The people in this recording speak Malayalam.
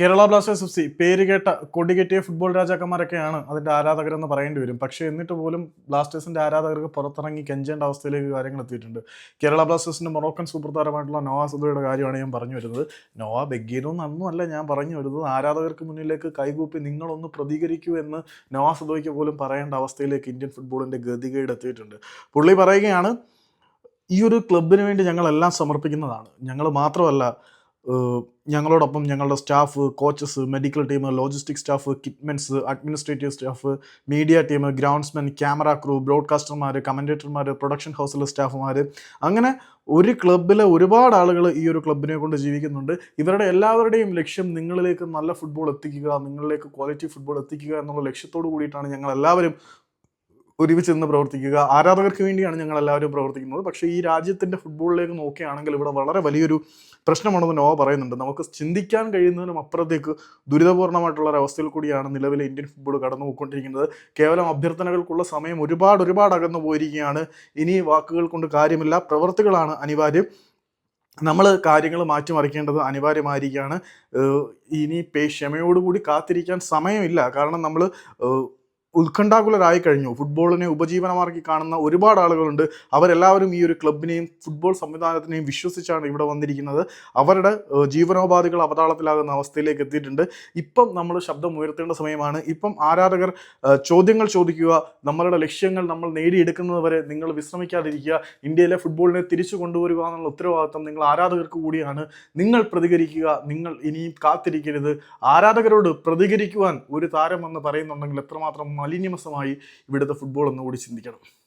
കേരള ബ്ലാസ്റ്റേഴ്സ് എഫ് സി പേര് കേട്ട കൊടികെട്ടിയ ഫുട്ബോൾ രാജാക്കന്മാരൊക്കെയാണ് അതിന്റെ ആരാധകരെന്ന് പറയേണ്ടി വരും. പക്ഷേ എന്നിട്ട് പോലും ബ്ലാസ്റ്റേഴ്സിന്റെ ആരാധകർക്ക് പുറത്തിറങ്ങി കെഞ്ചേണ്ട അവസ്ഥയിലേക്ക് കാര്യങ്ങൾ എത്തിയിട്ടുണ്ട്. കേരള ബ്ലാസ്റ്റേഴ്സിന്റെ മൊറോക്കൻ സൂപ്പർ താരമായിട്ടുള്ള നോവ കാര്യമാണ് ഞാൻ പറഞ്ഞു വരുന്നത്. നോവാ ബെഗീനോ അന്നുമല്ല ഞാൻ പറഞ്ഞു വരുന്നത്. ആരാധകർക്ക് മുന്നിലേക്ക് കൈകൂപ്പി നിങ്ങളൊന്ന് പ്രതികരിക്കൂ എന്ന് നോവാ സുബയ്ക്ക് പോലും പറയേണ്ട അവസ്ഥയിലേക്ക് ഇന്ത്യൻ ഫുട്ബോളിന്റെ ഗതികേട് എത്തിയിട്ടുണ്ട്. പുള്ളി പറയുകയാണ് ഈ ഒരു ക്ലബിന് വേണ്ടി ഞങ്ങളെല്ലാം സമർപ്പിക്കുന്നതാണ്. ഞങ്ങൾ മാത്രമല്ല ഞങ്ങളോടൊപ്പം ഞങ്ങളുടെ staff coaches medical team logistic staff kitmens administrative staff media team groundsmen camera crew ബ്രോഡ്കാസ്റ്റർമാർ കമന്റേറ്റർമാർ പ്രൊഡക്ഷൻ ഹൗസിലെ സ്റ്റാഫുമാർ അങ്ങനെ ഒരു ക്ലബിലെ ഒരുപാട് ആളുകൾ ഈ ഒരു ക്ലബിനെ കൊണ്ട് ജീവിക്കുന്നുണ്ട്. ഇവരുടെ എല്ലാവരുടെയും ലക്ഷ്യം നിങ്ങളിലേക്ക് നല്ല ഫുട്ബോൾ എത്തിക്കുക നിങ്ങളിലേക്ക് ക്വാളിറ്റി ഫുട്ബോൾ എത്തിക്കുക എന്നുള്ള ലക്ഷ്യത്തോടു കൂടിയിട്ടാണ് ഞങ്ങൾ എല്ലാവരും ഒരുമിച്ച് നിന്ന് പ്രവർത്തിക്കുക. ആരാധകർക്ക് വേണ്ടിയാണ് ഞങ്ങൾ എല്ലാവരും പ്രവർത്തിക്കുന്നത്. പക്ഷേ ഈ രാജ്യത്തിന്റെ ഫുട്ബോളിലേക്ക് നോക്കുകയാണെങ്കിൽ ഇവിടെ വളരെ വലിയൊരു പ്രശ്നമാണെന്ന് നോവ പറയുന്നുണ്ട്. നമുക്ക് ചിന്തിക്കാൻ കഴിയുന്നതിനും അപ്പുറത്തേക്ക് ദുരിതപൂർണമായിട്ടുള്ള ഒരു അവസ്ഥയിൽ കൂടിയാണ് നിലവിലെ ഇന്ത്യൻ ഫുട്ബോൾ കടന്നു പോയിക്കൊണ്ടിരിക്കുന്നത് കേവലം അഭ്യർത്ഥനകൾക്കുള്ള സമയം ഒരുപാട് ഒരുപാട് അകന്നു പോയിരിക്കുകയാണ്. ഇനി വാക്കുകൾ കൊണ്ട് കാര്യമില്ല. പ്രവർത്തികളാണ് അനിവാര്യം. നമ്മൾ കാര്യങ്ങൾ മാറ്റിമറിക്കേണ്ടത് അനിവാര്യമായിരിക്കുകയാണ്. ഇനി പേ ക്ഷമയോടുകൂടി കാത്തിരിക്കാൻ സമയമില്ല. കാരണം നമ്മൾ ഉത്കണ്ഠാകുലരായി കഴിഞ്ഞു ഫുട്ബോളിനെ ഉപജീവനമാർക്കി കാണുന്ന ഒരുപാട് ആളുകളുണ്ട്. അവരെല്ലാവരും ഈ ഒരു ക്ലബിനെയും ഫുട്ബോൾ സംവിധാനത്തിനെയും വിശ്വസിച്ചാണ് ഇവിടെ വന്നിരിക്കുന്നത്. അവരുടെ ജീവനോപാധികൾ അവതാളത്തിലാകുന്ന അവസ്ഥയിലേക്ക് എത്തിയിട്ടുണ്ട്. ഇപ്പം നമ്മൾ ശബ്ദം ഉയർത്തേണ്ട സമയമാണ്. ഇപ്പം ആരാധകർ ചോദ്യങ്ങൾ ചോദിക്കുക നമ്മളുടെ ലക്ഷ്യങ്ങൾ നമ്മൾ നേടിയെടുക്കുന്നത് വരെ നിങ്ങൾ വിശ്രമിക്കാതിരിക്കുക ഇന്ത്യയിലെ ഫുട്ബോളിനെ തിരിച്ചു കൊണ്ടുവരിക എന്നുള്ള ഉത്തരവാദിത്വം നിങ്ങൾ ആരാധകർക്ക് കൂടിയാണ്. നിങ്ങൾ പ്രതികരിക്കുക നിങ്ങൾ ഇനിയും കാത്തിരിക്കരുത്. ആരാധകരോട് പ്രതികരിക്കുവാൻ ഒരു താരം എന്ന് പറയുന്നുണ്ടെങ്കിൽ എത്രമാത്രം മലിനമസമായി ഇവിടുത്തെ ഫുട്ബോൾ ഒന്നുകൂടി കൂടി ചിന്തിക്കണം.